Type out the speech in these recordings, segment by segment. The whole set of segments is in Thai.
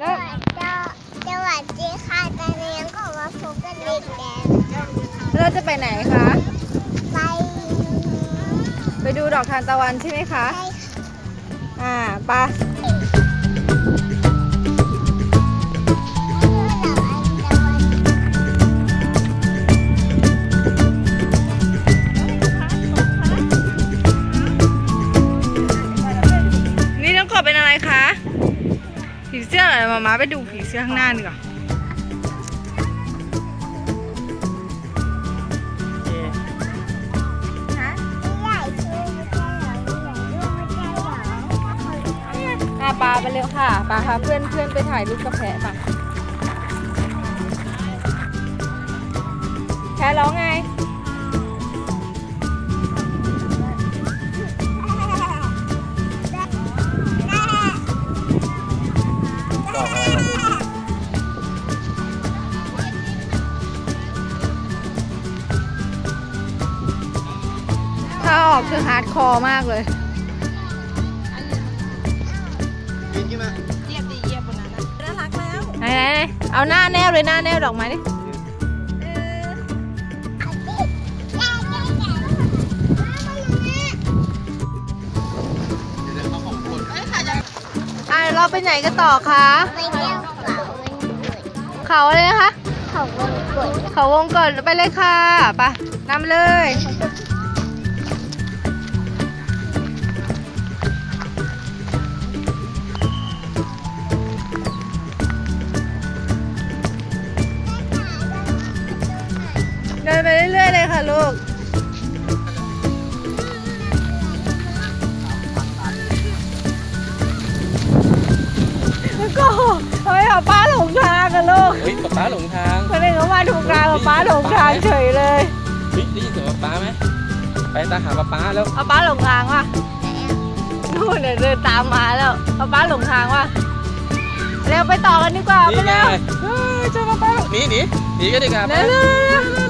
แล้วสวัสดีค่ะตอนนี้ก็มาพบกันอีกแล้วแล้วเราจะไปไหนคะ ไป ไปดูดอกทานตะวันใช่ไหมคะไปอ่าไป ผีเสื้อเหรอมามาไปดูผีเสื้อข้างหน้าดีกว่ก่อไม่ใช่เอใหญ่าไปเร็วค่ะปาค่ะเพื่อนเพื่อนไปถ่ายรูปกับแพะป่ะแพะร้องไง ถ้าออกคือฮาร์ดคอร์มากเลยกินใช่ไหมไหนไหนไหนเอาหน้าแนวเลยหน้าแนวดอกไม้ดิเดี๋ยวเขาของคนอะเราไปไหนกันต่อคะ ไปเที่ยวเขาวันเกิดเขาอะไรนะคะ เขาวันเกิดเขาวงกดไปเลยค่ะไปนำเลย ลยค่ะลูก แล้วก็ทำไมป๊าป้าหลงทางกันลูกเฮ้ยป๊าป๊าหลงทางคนหนึ่งเขามาถูกทางป๊าป้าหลงทางเฉยเลยเฮ้ยได้ยินเสียงป๊าป๊าไหมไปตามหาป๊าป๊าแล้วป๊าป้าหลงทางว่ะนู่นเดี๋ยวเดินตามมาแล้วป๊าป้าหลงทางว่ะเร็วไปต่อกันดีกว่าไปนี่ไงเร็วเฮ้ยเจอป๊าป๊าแล้วหนีหนีหนีกันดีกว่าไป เร็วเร็วเร็วห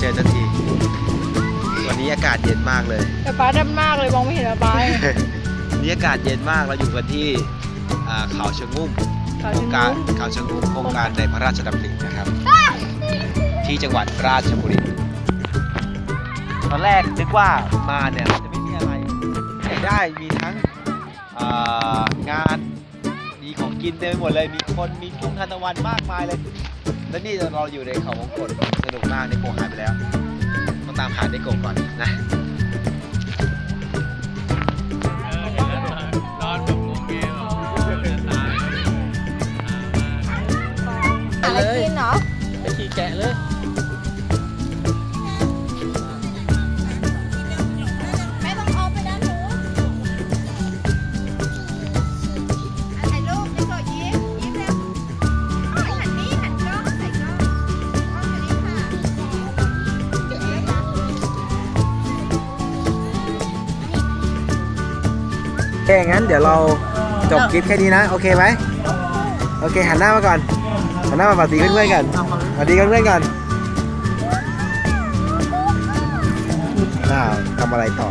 เจอสักที วันนี้อากาศเย็นมากเลย แต่ป้าดำมากเลยมองไม่เห็นป๊าป้าเลยวันนี้อากาศเย็นมากเราอยู่กันที่อ่าเขาชะงุ่มเขาโครจะงการรู้เขาชะงุ่มโครงการในพระราชดำรินะครับ ที่จังหวัดราชบุรีตอนแรกนึกว่ามาเนี่ยมันจะไม่มีอะไรที่ไหนได้มีทั้งอ่างานมีของกินเต็มไปหมดเลยมีคนมีทุ่งทานตะวันมากมายเลย แล้วนี่เราอยู่ในเขาวงกตสนุกมากในโกหายไปแล้ว ต้องตามหาในโกก่อนนะอะไรกินเหรอไปขี่แกะเลย คงั้นเดี๋ยวเราจบคลิปแค่นี้นะ โอเคไหมโอเคหันหน้ามาก่อนหันหน้ามาสวัสดีเพื่อนๆกันสวัสดีเพื่อนๆกันอ้าทำอะไรต่อ